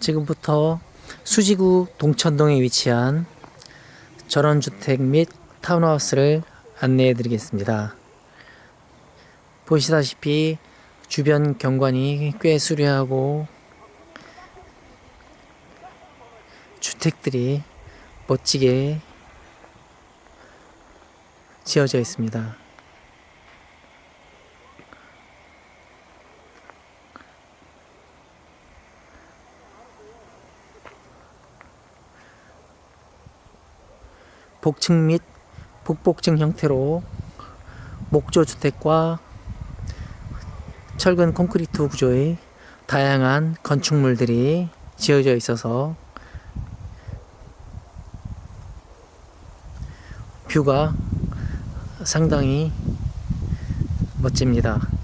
지금부터 수지구 동천동에 위치한 전원주택 및 타운하우스를 안내해 드리겠습니다. 보시다시피 주변 경관이 꽤 수려하고 주택들이 멋지게 지어져 있습니다. 복층 및 북복층 형태로 목조 주택과 철근 콘크리트 구조의 다양한 건축물들이 지어져 있어서 뷰가 상당히 멋집니다.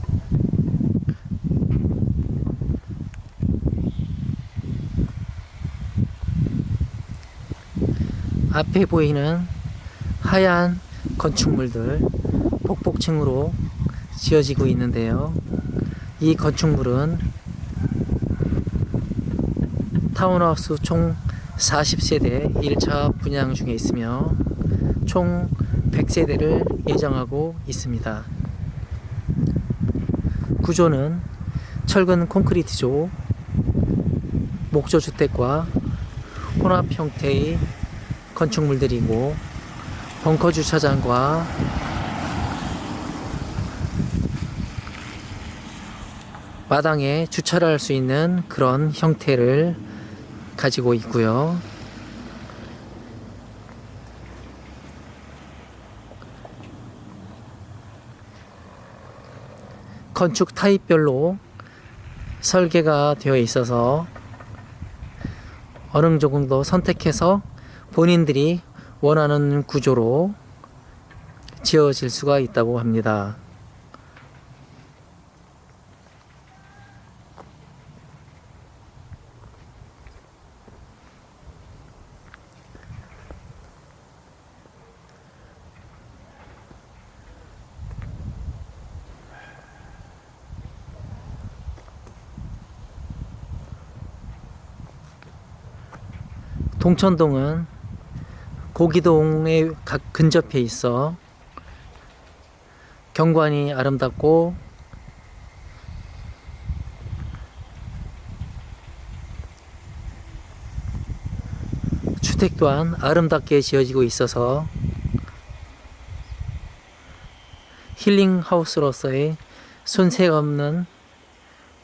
앞에 보이는 하얀 건축물들 복복층으로 지어지고 있는데요. 이 건축물은 타운하우스 총 40세대 1차 분양 중에 있으며 총 100세대를 예정하고 있습니다. 구조는 철근 콘크리트조, 목조 주택과 혼합 형태의 건축물들이고 벙커 주차장과 마당에 주차를 할 수 있는 그런 형태를 가지고 있고요. 건축 타입별로 설계가 되어 있어서 어느 정도 선택해서 본인들이 원하는 구조로 지어질 수가 있다고 합니다. 동천동은 고기동에 각 근접해 있어 경관이 아름답고 주택 또한 아름답게 지어지고 있어서 힐링 하우스로서의 손색 없는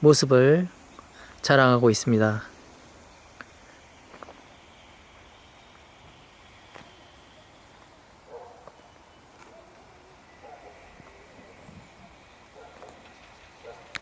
모습을 자랑하고 있습니다.